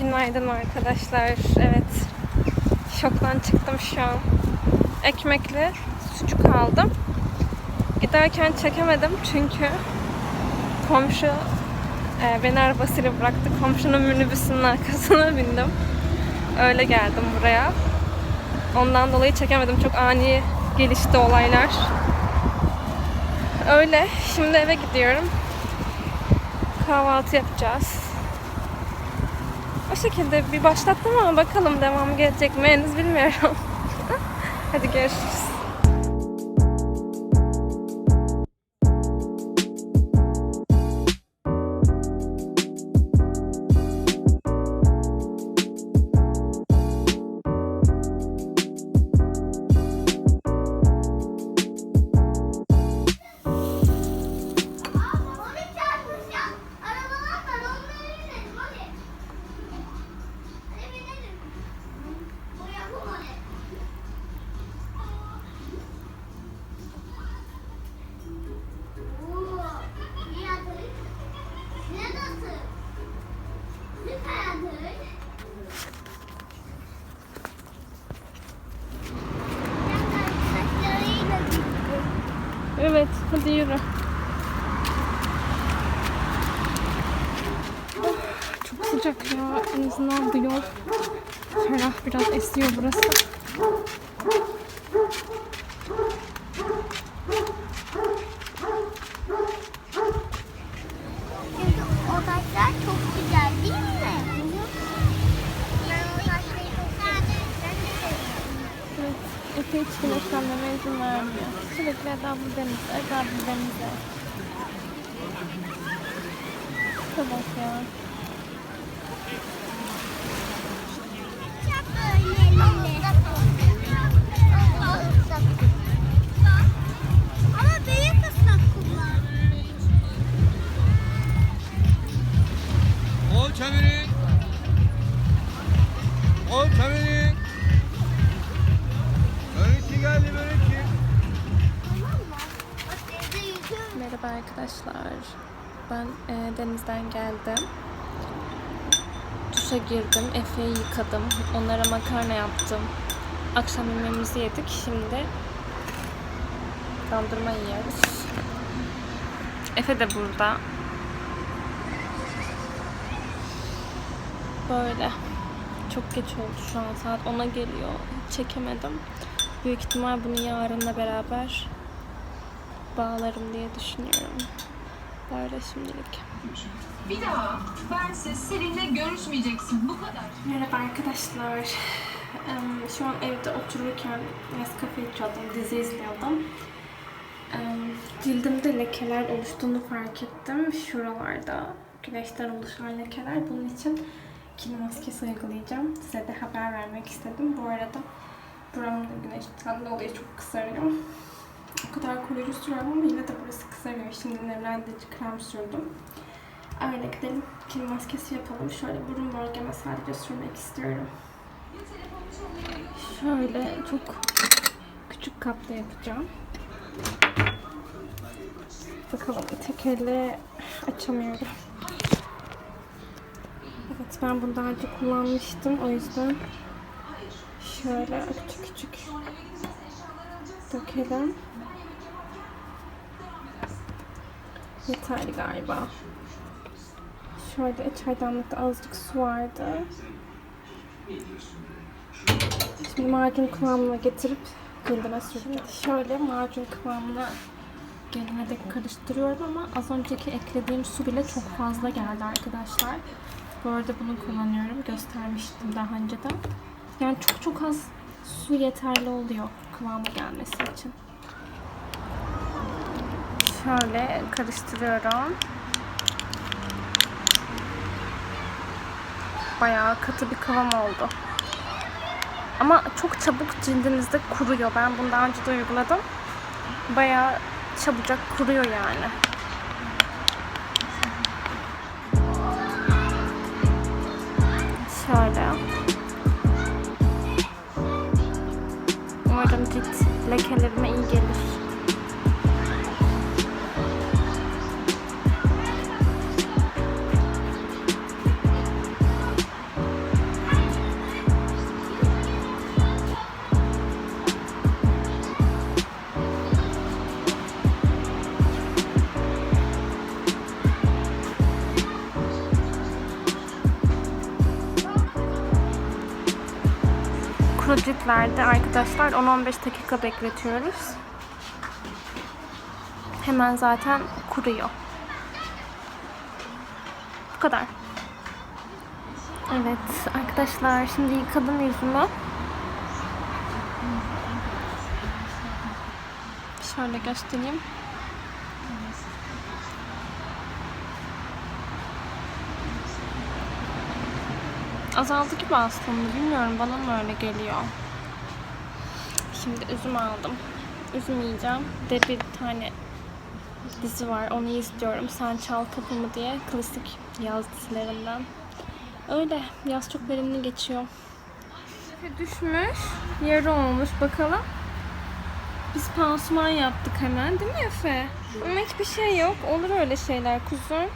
Günaydın arkadaşlar. Evet. Şoktan çıktım şu an. Ekmekli sucuk aldım. Giderken çekemedim çünkü komşu e, beni arabasıyla bıraktı. Komşunun minibüsünün arkasına bindim. Öyle geldim buraya. Ondan dolayı çekemedim. Çok ani gelişti olaylar. Öyle. Şimdi eve gidiyorum. Kahvaltı yapacağız. Şekilde bir başlattım ama bakalım devam gelecek mi henüz bilmiyorum. Hadi görüşürüz. Evet, hadi yürü. Çok sıcak ya. En azından bu yol ferah biraz esiyor burası. Efe hiç güneşlenmeme izin vermiyor. Sürekli Eda bu denize, Eda bu denize. Sabah ya. Çevirin. Ol çevirin. Arkadaşlar. Ben e, denizden geldim. Duşa girdim. Efe'yi yıkadım. Onlara makarna yaptım. Akşam yemeğimizi yedik. Şimdi dondurma yiyoruz. Efe de burada. Böyle. Çok geç oldu şu an. Saat 10'a geliyor. Çekemedim. Büyük ihtimal bunu yarınla beraber bağlarım diye düşünüyorum. Böyle şimdilik. Bir daha bensiz seninle görüşmeyeceksin. Bu kadar. Merhaba arkadaşlar. Şu an evde otururken Nescafe içiyordum, dizi izliyordum. Cildimde lekeler oluştuğunu fark ettim. Şuralarda güneşten oluşan lekeler. Bunun için kil maskesi uygulayacağım. Size de haber vermek istedim. Bu arada buramda güneşten dolayı çok kızarıyor. Kadar koruyucu sürüyorum ama yine de burası kızarıyor. Şimdi nemlendirici krem sürdüm. Öyle gidelim. Kil maskesi yapalım. Şöyle burun bölgeme sadece sürmek istiyorum. Şöyle çok küçük kapta yapacağım. Bakalım tek elle açamıyorum. Evet ben bunu daha önce kullanmıştım. O yüzden şöyle küçük küçük dökelim. Yeterli galiba. Şöyle çaydanlıkta azıcık su vardı. Şimdi macun kıvamına getirip cildime süreceğim. Şöyle macun kıvamına gelene dek karıştırıyorum ama az önceki eklediğim su bile çok fazla geldi arkadaşlar. Bu arada bunu kullanıyorum. Göstermiştim daha önceden. Yani çok çok az su yeterli oluyor kıvamı gelmesi için. Şöyle karıştırıyorum. Bayağı katı bir kıvam oldu. Ama çok çabuk cildinizde kuruyor. Ben bunu daha önce de uyguladım. Bayağı çabucak kuruyor yani. Şöyle. Umarım cilt lekelerime iyi gelir. Burada ciplerde arkadaşlar 10-15 dakika bekletiyoruz. Hemen zaten kuruyor. Bu kadar. Evet arkadaşlar şimdi yıkadım yüzümü. Şöyle göstereyim. Azaldı gibi aslında bilmiyorum bana mı öyle geliyor. Şimdi üzüm aldım. Üzüm yiyeceğim. De bir tane dizi var onu istiyorum. Sen Çal Kapımı diye klasik yaz dizilerinden. Öyle yaz çok verimli geçiyor. Düşmüş. Yarı olmuş bakalım. Biz pansuman yaptık hemen değil mi Efe? Ama hiçbir şey yok. Olur öyle şeyler kuzum.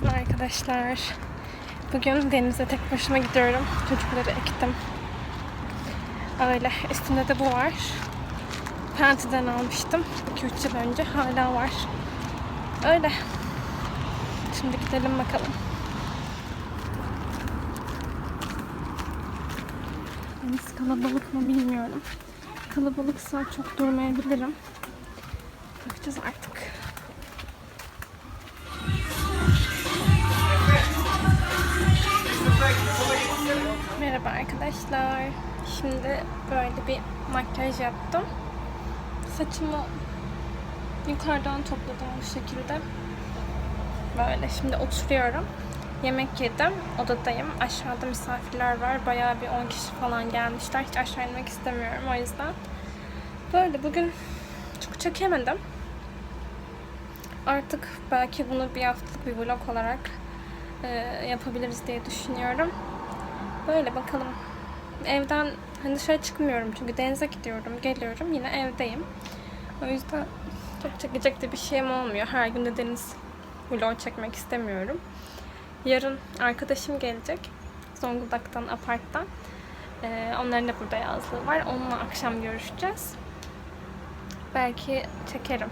Günaydın arkadaşlar. Bugün denize tek başıma gidiyorum. Çocukları ektim. Öyle. Üstünde de bu var. Penti'den almıştım. 2-3 yıl önce. Hala var. Öyle. Şimdi gidelim bakalım. Deniz kalabalık mı bilmiyorum. Kalabalıksa çok durmayabilirim. Bakacağız artık. Merhaba arkadaşlar. Şimdi böyle bir makyaj yaptım. Saçımı yukarıdan topladım bu şekilde. Böyle şimdi oturuyorum. Yemek yedim. Odadayım. Aşağıda misafirler var. Bayağı bir 10 kişi falan gelmişler. Hiç aşağı inmek istemiyorum o yüzden. Böyle bugün çok çekemedim. Artık belki bunu bir haftalık bir vlog olarak yapabiliriz diye düşünüyorum. Böyle bakalım. Evden hani dışarı çıkmıyorum çünkü denize gidiyorum, geliyorum. Yine evdeyim. O yüzden çok çekecek de bir şeyim olmuyor. Her gün de deniz vlog çekmek istemiyorum. Yarın arkadaşım gelecek. Zonguldak'tan, aparttan. Ee, onların da burada yazlığı var. Onunla akşam görüşeceğiz. Belki çekerim.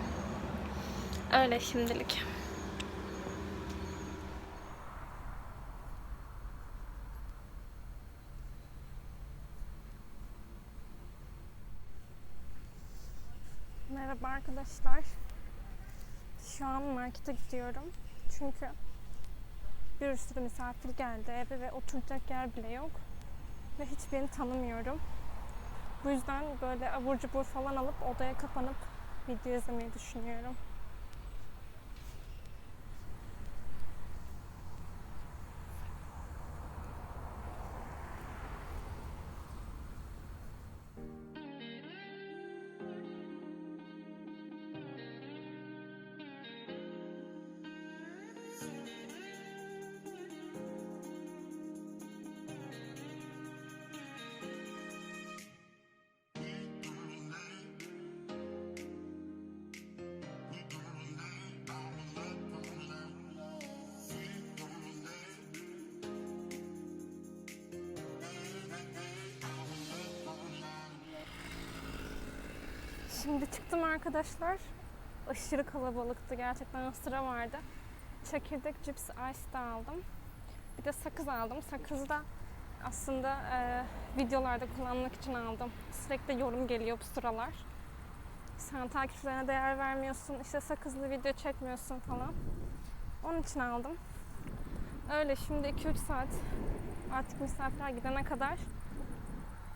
Öyle şimdilik. Merhaba arkadaşlar. Şu an markete gidiyorum. Çünkü bir sürü misafir geldi eve ve oturacak yer bile yok. Ve hiçbirini tanımıyorum. Bu yüzden böyle abur cubur falan alıp odaya kapanıp video izlemeyi düşünüyorum. Şimdi çıktım arkadaşlar. Aşırı kalabalıktı. Gerçekten sıra vardı. Çekirdek cips ice de aldım. Bir de sakız aldım. Sakızı da aslında e, videolarda kullanmak için aldım. Sürekli yorum geliyor bu sıralar. Sen takipçilerine değer vermiyorsun, işte sakızlı video çekmiyorsun falan. Onun için aldım. Öyle şimdi 2-3 saat artık misafirler gidene kadar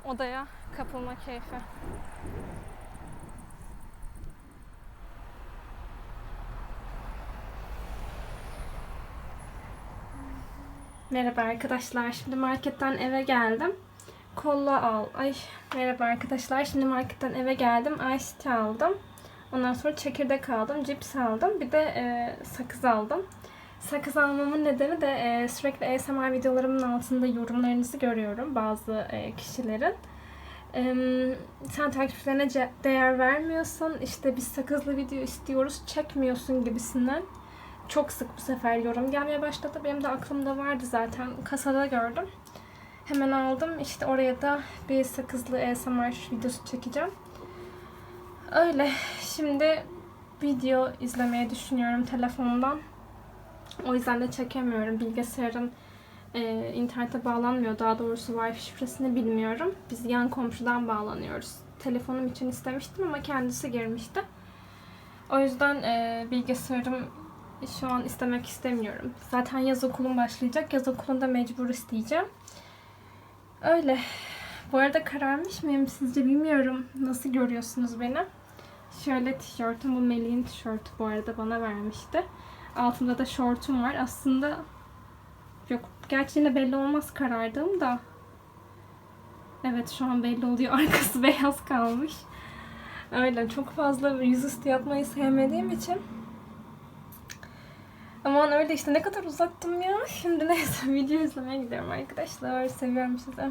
odaya kapılma keyfi. Merhaba arkadaşlar. Şimdi marketten eve geldim. Kolla al. Ay merhaba arkadaşlar. Şimdi marketten eve geldim. Ice tea aldım. Ondan sonra çekirdek aldım. Cips aldım. Bir de e, sakız aldım. Sakız almamın nedeni de e, sürekli ASMR videolarımın altında yorumlarınızı görüyorum bazı e, kişilerin. E, sen takipçilerine değer vermiyorsun. İşte biz sakızlı video istiyoruz. Çekmiyorsun gibisinden çok sık bu sefer yorum gelmeye başladı. Benim de aklımda vardı zaten. Kasada gördüm. Hemen aldım. İşte oraya da bir sakızlı ASMR videosu çekeceğim. Öyle. Şimdi video izlemeye düşünüyorum telefondan. O yüzden de çekemiyorum. Bilgisayarın e, internete bağlanmıyor. Daha doğrusu Wi-Fi şifresini bilmiyorum. Biz yan komşudan bağlanıyoruz. Telefonum için istemiştim ama kendisi girmişti. O yüzden e, bilgisayarım şu an istemek istemiyorum. Zaten yaz okulum başlayacak. Yaz okulunda mecbur isteyeceğim. Öyle. Bu arada kararmış mıyım sizce bilmiyorum. Nasıl görüyorsunuz beni? Şöyle tişörtüm bu Melih'in tişörtü bu arada bana vermişti. Altında da şortum var. Aslında yok gerçi yine belli olmaz karardığım da. Evet şu an belli oluyor. Arkası beyaz kalmış. Öyle çok fazla yüzüstü yatmayı sevmediğim için. Aman öyle işte ne kadar uzattım ya. Şimdi neyse video izlemeye gidiyorum arkadaşlar. Seviyorum sizi.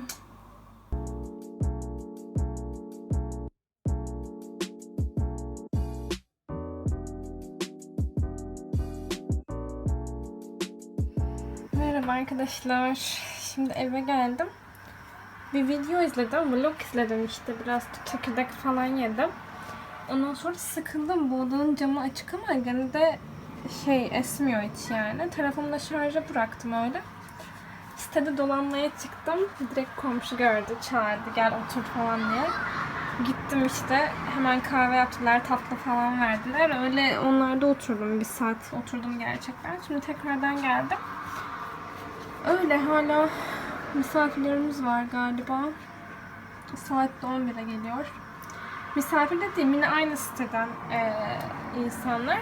Merhaba arkadaşlar. Şimdi eve geldim. Bir video izledim, vlog izledim işte. Biraz çekirdek falan yedim. Ondan sonra sıkıldım. Bu odanın camı açık ama gene de şey esmiyor hiç yani. Telefonumu da şarja bıraktım öyle. Sitede dolanmaya çıktım. Direkt komşu gördü, çağırdı gel otur falan diye. Gittim işte hemen kahve yaptılar, tatlı falan verdiler. Öyle onlarda oturdum bir saat oturdum gerçekten. Şimdi tekrardan geldim. Öyle hala misafirlerimiz var galiba. Saat de 11'e geliyor. Misafir dediğim yine aynı siteden eee, insanlar.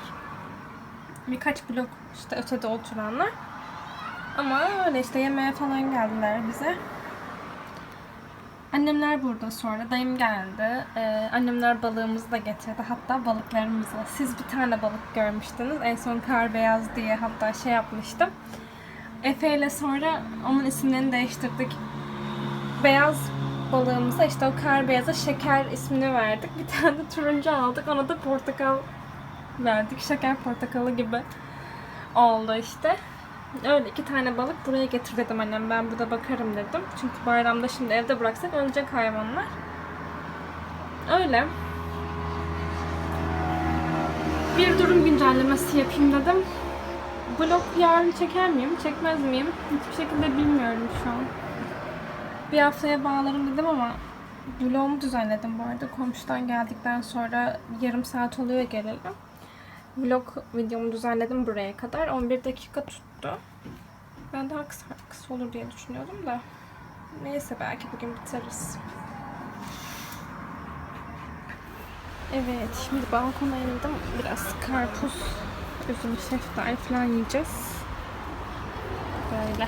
Birkaç blok işte ötede oturanlar. Ama öyle işte yemeğe falan geldiler bize. Annemler burada sonra. Dayım geldi. Ee, annemler balığımızı da getirdi. Hatta balıklarımızı. Siz bir tane balık görmüştünüz. En son kar beyaz diye hatta şey yapmıştım. Efe ile sonra onun isimlerini değiştirdik. Beyaz balığımıza işte o kar beyaza şeker ismini verdik. Bir tane de turuncu aldık. Ona da portakal verdik. Şeker portakalı gibi oldu işte. Öyle iki tane balık buraya getir dedim annem. Ben burada bakarım dedim. Çünkü bayramda şimdi evde bıraksak ölecek hayvanlar. Öyle. Bir durum güncellemesi yapayım dedim. Vlog yarın çeker miyim, çekmez miyim? Hiçbir şekilde bilmiyorum şu an. Bir haftaya bağlarım dedim ama vlogumu düzenledim bu arada. Komşudan geldikten sonra yarım saat oluyor gelelim. Vlog videomu düzenledim buraya kadar. 11 dakika tuttu. Ben daha kısa, kısa olur diye düşünüyordum da. Neyse belki bugün bitiririz. Evet, şimdi balkona indim. Biraz karpuz, üzüm, şeftali falan yiyeceğiz. Böyle.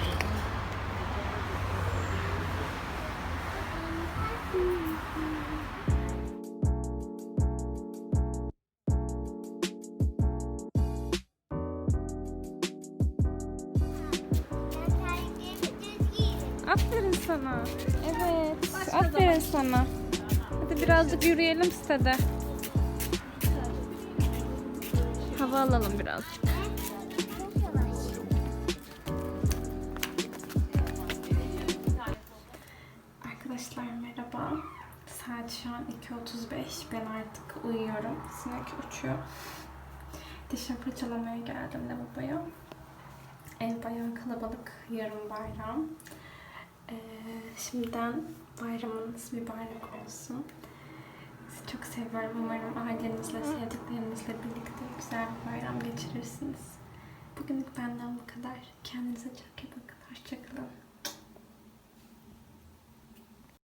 Aferin sana. Evet. Aferin sana. Hadi birazcık yürüyelim sitede. Hava alalım birazcık. Arkadaşlar merhaba. Saat şu an 2.35. Ben artık uyuyorum. Sinek uçuyor. Dişimi fırçalamaya geldim lavaboya. Ev bayağı kalabalık. Yarın bayram. Ee, şimdiden bayramınız mübarek olsun. Sizi çok seviyorum. Umarım ailenizle, sevdiklerinizle birlikte güzel bir bayram geçirirsiniz. Bugünlük benden bu kadar. Kendinize çok iyi bakın. Hoşçakalın.